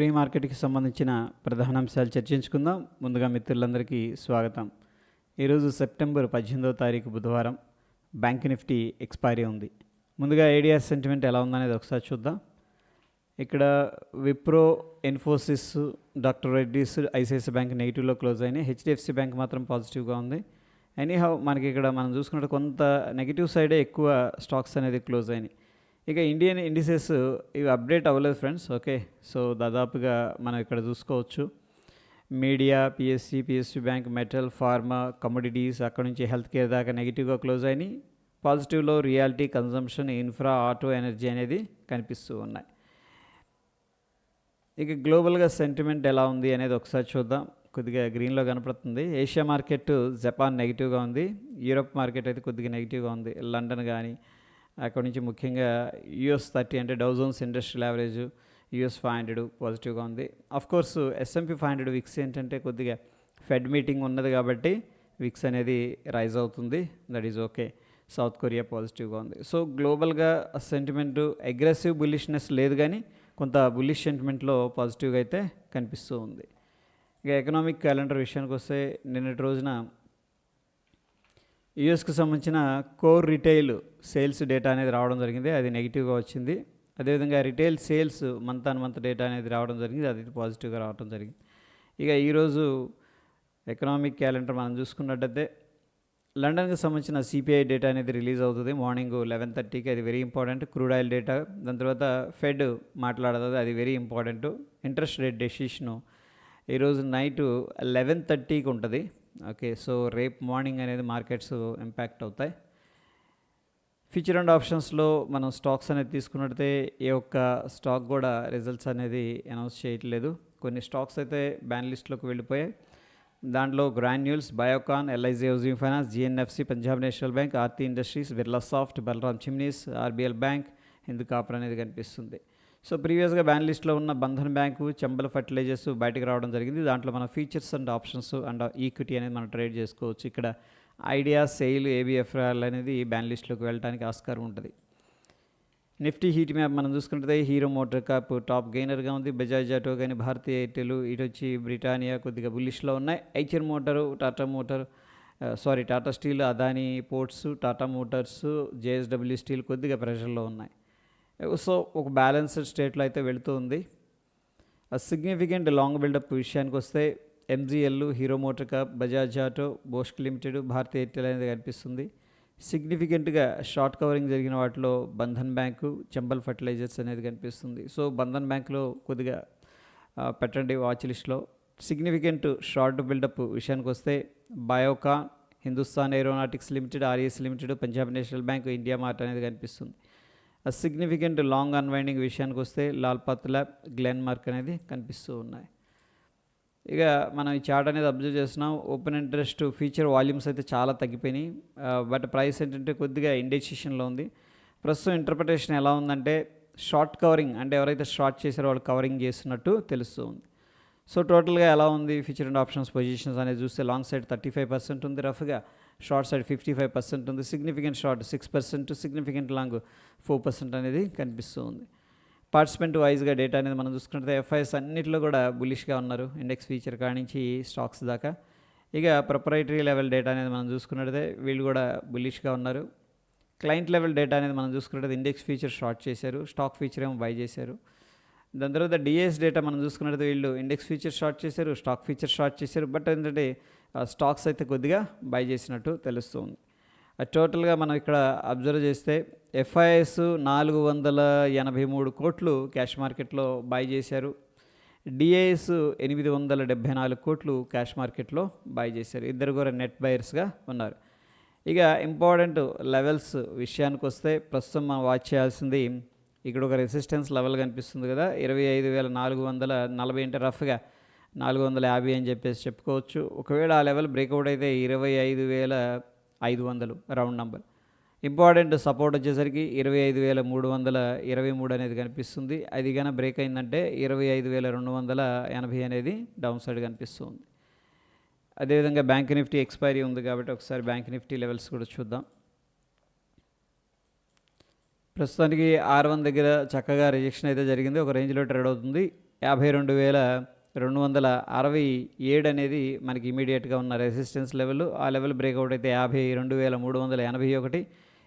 Pre మార్కెట్కి సంబంధించిన ప్రధాన అంశాలు చర్చించుకుందాం. ముందుగా మిత్రులందరికీ స్వాగతం. ఈరోజు సెప్టెంబర్ పద్దెనిమిదవ తారీఖు బుధవారం బ్యాంక్ నిఫ్టీ ఎక్స్పైరీ ఉంది. ముందుగా ఏడియాస్ సెంటిమెంట్ ఎలా ఉందనేది ఒకసారి చూద్దాం. ఇక్కడ Wipro Infosys doctor Reddy's ICICI bank నెగిటివ్లో close అయినాయి. హెచ్డిఎఫ్సి బ్యాంక్ మాత్రం పాజిటివ్గా ఉంది. ఎనీహౌ మనకి ఇక్కడ మనం చూసుకున్నట్టు కొంత నెగిటివ్ సైడే ఎక్కువ స్టాక్స్ అనేది క్లోజ్ అయినాయి. ఇక ఇండియన్ ఇండిసెస్ ఇవి అప్డేట్ అవ్వలేదు ఫ్రెండ్స్ ఓకే సో దాదాపుగా మనం ఇక్కడ చూసుకోవచ్చు. Media PSC PSC bank metal pharma commodities అక్కడ నుంచి హెల్త్ కేర్ దాకా నెగిటివ్గా క్లోజ్ అయినాయి. పాజిటివ్లో reality consumption infra auto energy అనేది కనిపిస్తూ ఉన్నాయి. ఇక గ్లోబల్గా సెంటిమెంట్ ఎలా ఉంది అనేది ఒకసారి చూద్దాం. కొద్దిగా గ్రీన్లో కనపడుతుంది. ఏషియా మార్కెట్ జపాన్ నెగిటివ్గా ఉంది. యూరోప్ మార్కెట్ అయితే కొద్దిగా నెగిటివ్గా ఉంది. లండన్ కానీ అక్కడ నుంచి ముఖ్యంగా యుఎస్ థర్టీ అంటే Dow Jones industrial average US five hundred పాజిటివ్గా ఉంది. Of course SMP five hundred VIX ఏంటంటే కొద్దిగా ఫెడ్ మీటింగ్ ఉన్నది కాబట్టి విక్స్ అనేది రైజ్ అవుతుంది. That is okay. South Korea పాజిటివ్గా ఉంది. సో గ్లోబల్గా సెంటిమెంట్ అగ్రెసివ్ బులిష్నెస్ లేదు కానీ కొంత బులిష్ సెంటిమెంట్లో పాజిటివ్గా అయితే కనిపిస్తూ ఉంది. ఇక ఎకనామిక్ క్యాలెండర్ విషయానికి వస్తే నిన్నటి రోజున యుఎస్కు సంబంధించిన కోర్ రిటైల్ సేల్స్ డేటా అనేది రావడం జరిగింది. అది నెగిటివ్గా వచ్చింది. అదేవిధంగా retail sales month on month data అనేది రావడం జరిగింది. అది పాజిటివ్గా రావడం జరిగింది. ఇక ఈరోజు ఎకనామిక్ క్యాలెండర్ మనం చూసుకున్నట్టయితే లండన్కి సంబంధించిన సిపిఐ డేటా అనేది రిలీజ్ అవుతుంది. మార్నింగ్ లెవెన్ థర్టీకి అది very important. Crude oil data దాని తర్వాత ఫెడ్ మాట్లాడుతుంది. అది very important. Interest rate decision ఈరోజు నైట్ లెవెన్ థర్టీకి ఉంటుంది. ఓకే సో రేపు మార్నింగ్ అనేది మార్కెట్స్ ఇంపాక్ట్ అవుతాయి. ఫ్యూచర్ అండ్ ఆప్షన్స్లో మనం స్టాక్స్ అనేది తీసుకున్నట్టయితే ఏ ఒక్క స్టాక్ కూడా రిజల్ట్స్ అనేది అనౌన్స్ చేయట్లేదు. కొన్ని స్టాక్స్ అయితే బ్యాన్ లిస్ట్లోకి వెళ్ళిపోయాయి. దాంట్లో Granules Biocon LIC Housing Finance GNFC Punjab National Bank Aarti Industries Birlasoft Balram chimneys RBL bank Hindu copper అనేది కనిపిస్తుంది. సో ప్రీవియస్గా బ్యాన్ లిస్ట్లో ఉన్న బంధన్ బ్యాంకు చెంబల్ ఫర్టిలైజర్స్ బయటకు రావడం జరిగింది. దాంట్లో మన features and options and equity అనేది మనం ట్రేడ్ చేసుకోవచ్చు. ఇక్కడ ఐడియా సెయిల్ ఏబిఎఫ్ఆర్ఎల్ అనేది బ్యాన్ లిస్ట్లోకి వెళ్ళడానికి ఆస్కారం ఉంటుంది. నిఫ్టీ హీట్ మ్యాప్ మనం చూసుకుంటే హీరో మోటార్ కాప్ టాప్ గెయినర్గా ఉంది. బజాజ్ ఆటో కానీ భారతీయ ఎయిర్టెల్ ఇటు వచ్చి బ్రిటానియా కొద్దిగా బుల్లిష్లో ఉన్నాయి. Eicher Motor Tata Motor sorry Tata Steel Adani Ports Tata Motors JSW Steel కొద్దిగా ప్రెషర్లో ఉన్నాయి. సో ఒక బ్యాలెన్స్డ్ స్టేట్లో అయితే వెళుతూ ఉంది. సిగ్నిఫికెంట్ లాంగ్ బిల్డప్ విషయానికి వస్తే MGL Hero MotoCorp Bajaj Auto Bosch Limited Bharti Airtel అనేది కనిపిస్తుంది. సిగ్నిఫికెంట్గా షార్ట్ కవరింగ్ జరిగిన వాటిలో బంధన్ బ్యాంకు చంబల్ ఫర్టిలైజర్స్ అనేది కనిపిస్తుంది. సో బంధన్ బ్యాంకులో కొద్దిగా పెట్టండి వాచ్ లిస్ట్లో సిగ్నిఫికెంట్ షార్ట్ బిల్డప్ విషయానికి వస్తే Biocon Hindustan Aeronautics Limited RS Limited Punjab National Bank IndiaMART అనేది కనిపిస్తుంది. సిగ్నిఫికెంట్ లాంగ్ అన్వైండింగ్ విషయానికి వస్తే లాల్పత్ ల్యాబ్ గ్లెన్ మార్క్ అనేది కనిపిస్తూ ఉన్నాయి. ఇక మనం ఈ చార్ట్ అనేది అబ్జర్వ్ చేస్తున్నాం. ఓపెన్ ఇంట్రెస్ట్ ఫ్యూచర్ వాల్యూమ్స్ అయితే చాలా తగ్గిపోయినాయి. బట్ ప్రైస్ ఏంటంటే కొద్దిగా ఇండెసిషన్లో ఉంది. ప్రస్తుతం ఇంటర్ప్రిటేషన్ ఎలా ఉందంటే షార్ట్ కవరింగ్ అంటే ఎవరైతే షార్ట్ చేశారో వాళ్ళు కవరింగ్ చేస్తున్నట్టు తెలుస్తూ ఉంది. సో టోటల్గా ఎలా ఉంది? ఫ్యూచర్ అండ్ ఆప్షన్స్ పొజిషన్స్ అనేది చూస్తే long side thirty five percent ఉంది రఫ్గా. Short side fifty five percent ఉంది. Significant short six percent significant long four percent అనేది కనిపిస్తూ ఉంది పార్టిసిపెంట్ వైజ్గా డేటా అనేది మనం చూసుకుంటే ఎఫ్ఐఎస్ అన్నింటిలో కూడా బులిష్గా ఉన్నారు. ఇండెక్స్ ఫీచర్ కానించి స్టాక్స్ దాకా. ఇక ప్రొపరైటరీ లెవెల్ డేటా అనేది మనం చూసుకున్నట్టే వీళ్ళు కూడా బులిష్గా ఉన్నారు. క్లయింట్ లెవెల్ డేటా అనేది మనం చూసుకున్నట్టు ఇండెక్స్ ఫీచర్ షార్ట్ చేశారు. స్టాక్ ఫీచర్ ఏమో బై చేశారు. దాని తర్వాత డిఎస్ డేటా మనం చూసుకున్నట్టు వీళ్ళు ఇండెక్స్ ఫీచర్ షార్ట్ చేశారు స్టాక్ ఫీచర్ షార్ట్ చేశారు. బట్ ఏంటంటే స్టాక్స్ అయితే కొద్దిగా బై చేసినట్టు తెలుస్తుంది. టోటల్గా మనం ఇక్కడ అబ్జర్వ్ చేస్తే ఎఫ్ఐఎస్ నాలుగు వందల ఎనభై మూడు కోట్లు క్యాష్ మార్కెట్లో బై చేశారు. డిఐఎస్ ఎనిమిది వందల డెబ్భై నాలుగు కోట్లు క్యాష్ మార్కెట్లో బై చేశారు. ఇద్దరు కూడా నెట్ బయర్స్గా ఉన్నారు. ఇక ఇంపార్టెంట్ లెవెల్స్ విషయానికి వస్తే ప్రస్తుతం మనం వాచ్ చేయాల్సింది ఇక్కడ ఒక రెసిస్టెన్స్ లెవెల్ కనిపిస్తుంది కదా. ఇరవై ఐదు వేల నాలుగు వందల నలభై అంటే రఫ్గా నాలుగు వందల యాభై అని చెప్పేసి చెప్పుకోవచ్చు. ఒకవేళ ఆ లెవెల్ బ్రేక్అవుట్ అయితే ఇరవై ఐదు వేల ఐదు వందలు రౌండ్ నంబర్. ఇంపార్టెంట్ సపోర్ట్ వచ్చేసరికి ఇరవై ఐదు వేల మూడు వందల ఇరవై మూడు అనేది కనిపిస్తుంది. అది కానీ బ్రేక్ అయిందంటే ఇరవై ఐదు వేల రెండు వందల ఎనభై అనేది డౌన్ సైడ్ కనిపిస్తుంది. అదేవిధంగా బ్యాంక్ నిఫ్టీ ఎక్స్పైరీ ఉంది కాబట్టి ఒకసారి బ్యాంక్ నిఫ్టీ లెవెల్స్ కూడా చూద్దాం. ప్రస్తుతానికి ఆర్ వన్ దగ్గర చక్కగా రిజెక్షన్ అయితే జరిగింది. ఒక రేంజ్లో ట్రేడ్ అవుతుంది. యాభై రెండు వేల రెండు వందల అరవై ఏడు అనేది మనకి ఇమీడియట్గా ఉన్న రెసిస్టెన్స్ లెవెల్ ఆ లెవెల్ బ్రేక్అవుట్ అయితే యాభై రెండు వేల మూడు వందల ఎనభై ఒకటి.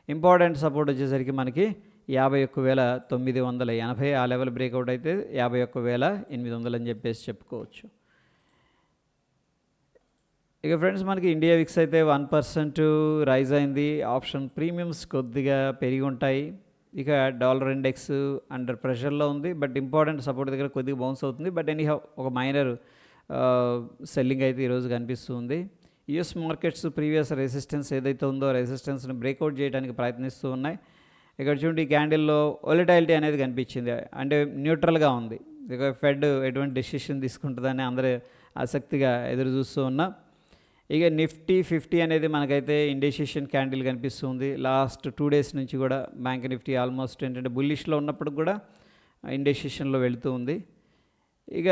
ఇంపార్టెంట్ సపోర్ట్ వచ్చేసరికి మనకి యాభై ఒక్క వేల తొమ్మిది వందల ఎనభై. ఆ లెవెల్ బ్రేక్అవుట్ అయితే యాభై ఒక్క వేల ఎనిమిది వందలు అని చెప్పేసి చెప్పుకోవచ్చు. ఇక ఫ్రెండ్స్ మనకి ఇండియా విక్స్ అయితే వన్ పర్సెంట్ రైజ్ అయింది. ఆప్షన్ ప్రీమియమ్స్ కొద్దిగా పెరిగి ఉంటాయి. ఇక డాలర్ ఇండెక్స్ అండర్ ప్రెషర్లో ఉంది బట్ ఇంపార్టెంట్ సపోర్ట్ దగ్గర కొద్దిగా బౌన్స్ అవుతుంది. బట్ ఎనీ ఒక మైనర్ సెల్లింగ్ అయితే ఈరోజు కనిపిస్తుంది. యుఎస్ మార్కెట్స్ ప్రీవియస్ రెసిస్టెన్స్ ఏదైతే ఉందో రెసిస్టెన్స్ని బ్రేక్అవుట్ చేయడానికి ప్రయత్నిస్తూ ఉన్నాయి. ఇక్కడ చూడండి ఈ క్యాండిల్లో ఒలిటాలిటీ అనేది కనిపించింది. అంటే న్యూట్రల్గా ఉంది. ఇక ఫెడ్ ఎటువంటి డెసిషన్ తీసుకుంటుందని అందరూ ఆసక్తిగా ఎదురు చూస్తూ ఉన్నా. ఇక నిఫ్టీ ఫిఫ్టీ అనేది మనకైతే ఇండెసిషన్ క్యాండిల్ కనిపిస్తుంది. లాస్ట్ టూ డేస్ నుంచి కూడా బ్యాంక్ నిఫ్టీ ఆల్మోస్ట్ ఏంటంటే బుల్లిష్లో ఉన్నప్పుడు కూడా ఇండెసిషన్లో వెళుతూ ఉంది. ఇక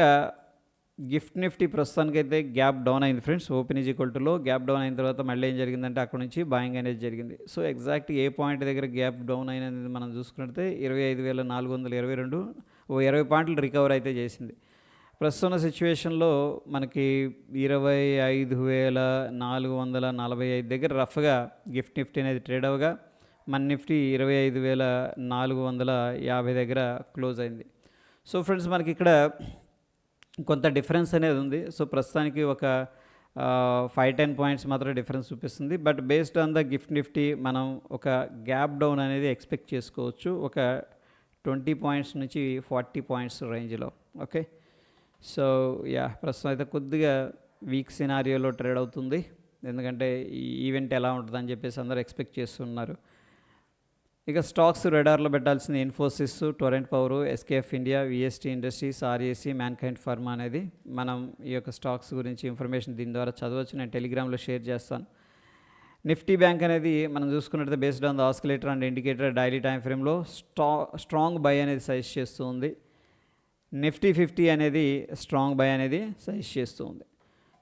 గిఫ్ట్ నిఫ్టీ ప్రస్తుతానికైతే గ్యాప్ డౌన్ అయింది ఫ్రెండ్స్. ఓపెన్ ఈజ్ ఈక్వల్ టులో గ్యాప్ డౌన్ అయిన తర్వాత మళ్ళీ ఏం జరిగిందంటే అక్కడ నుంచి బాయింగ్ అనేది జరిగింది. సో ఎగ్జాక్ట్ ఏ పాయింట్ దగ్గర గ్యాప్ డౌన్ అయినది మనం చూసుకుంటే ఇరవై ఐదు వేల నాలుగు వందల ఇరవై రెండు ఓ ఇరవై పాయింట్లు రికవర్ అయితే చేసింది. ప్రస్తుత సిచ్యువేషన్లో మనకి ఇరవై ఐదు వేల నాలుగు వందల నలభై ఐదు దగ్గర రఫ్గా గిఫ్ట్ నిఫ్టీ అనేది ట్రేడ్ అవగా మన నిఫ్టీ ఇరవై ఐదు వేల నాలుగు వందల యాభై దగ్గర క్లోజ్ అయింది. సో ఫ్రెండ్స్ మనకి ఇక్కడ కొంత డిఫరెన్స్ అనేది ఉంది. సో ప్రస్తుతానికి ఒక ఫైవ్ టెన్ పాయింట్స్ మాత్రం డిఫరెన్స్ చూపిస్తుంది. But based on the Gift Nifty మనం ఒక గ్యాప్ డౌన్ అనేది ఎక్స్పెక్ట్ చేసుకోవచ్చు. ఒక ట్వంటీ పాయింట్స్ నుంచి ఫార్టీ పాయింట్స్ రేంజ్లో ఓకే? సో యా ప్రస్తుతం అయితే కొద్దిగా వీక్ సినారియోలో ట్రేడ్ అవుతుంది. ఎందుకంటే ఈ ఈవెంట్ ఎలా ఉంటుందని చెప్పేసి అందరూ ఎక్స్పెక్ట్ చేస్తున్నారు. ఇక స్టాక్స్ రెడార్లో పెట్టాల్సిన Infosys Torrent Power SKF India VST Industries RAC Mankind Pharma అనేది మనం ఈ యొక్క స్టాక్స్ గురించి ఇన్ఫర్మేషన్ దీని ద్వారా చదవచ్చు. నేను టెలిగ్రామ్లో షేర్ చేస్తాను. నిఫ్టీ బ్యాంక్ అనేది మనం చూసుకున్నట్లయితే based on the oscillator and indicator daily time ఫ్రేమ్లో స్టా స్ట్రాంగ్ బై అనేది సజెస్ట్ చేస్తుంది నిఫ్టీ ఫిఫ్టీ అనేది స్ట్రాంగ్ బై అనేది సజెస్ట్ చేస్తూ ఉంది.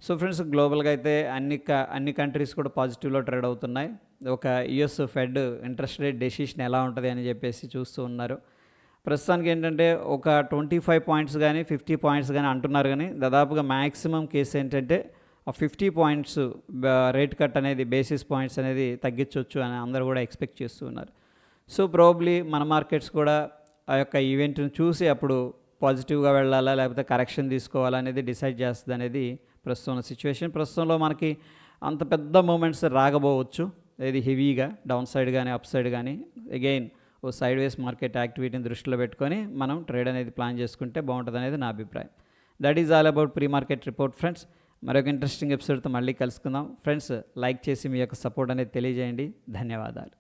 సో ఫ్రెండ్స్ గ్లోబల్గా అయితే అన్ని క అన్ని కంట్రీస్ కూడా పాజిటివ్లో ట్రేడ్ అవుతున్నాయి. ఒక US Fed interest rate decision ఎలా ఉంటుంది అని చెప్పేసి చూస్తూ ఉన్నారు. ప్రస్తుతానికి ఏంటంటే ఒక ట్వంటీ ఫైవ్ పాయింట్స్ కానీ ఫిఫ్టీ పాయింట్స్ కానీ అంటున్నారు కానీ దాదాపుగా మ్యాక్సిమం కేసు ఏంటంటే ఆ ఫిఫ్టీ పాయింట్స్ రేట్ కట్ అనేది బేసిస్ పాయింట్స్ అనేది తగ్గించవచ్చు అని అందరూ కూడా ఎక్స్పెక్ట్ చేస్తూ ఉన్నారు. సో ప్రాబ్లీ మన మార్కెట్స్ కూడా ఆ యొక్క ఈవెంట్ను చూసి అప్పుడు పాజిటివ్గా వెళ్ళాలా లేకపోతే కరెక్షన్ తీసుకోవాలా అనేది డిసైడ్ చేస్తుంది అనేది ప్రస్తుతం సిచ్యువేషన్. ప్రస్తుతంలో మనకి అంత పెద్ద మూమెంట్స్ రాకపోవచ్చు. ఇది హెవీగా డౌన్ సైడ్ కానీ అప్ సైడ్ కానీ అగైన్ ఓ సైడ్ వేస్ మార్కెట్ యాక్టివిటీని దృష్టిలో పెట్టుకొని మనం ట్రేడ్ అనేది ప్లాన్ చేసుకుంటే బాగుంటుంది అనేది నా అభిప్రాయం. That is all about pre market report friends. మరొక ఇంట్రెస్టింగ్ ఎపిసోడ్తో మళ్ళీ కలుసుకుందాం. ఫ్రెండ్స్ లైక్ చేసి మీ యొక్క సపోర్ట్ అనేది తెలియజేయండి. ధన్యవాదాలు.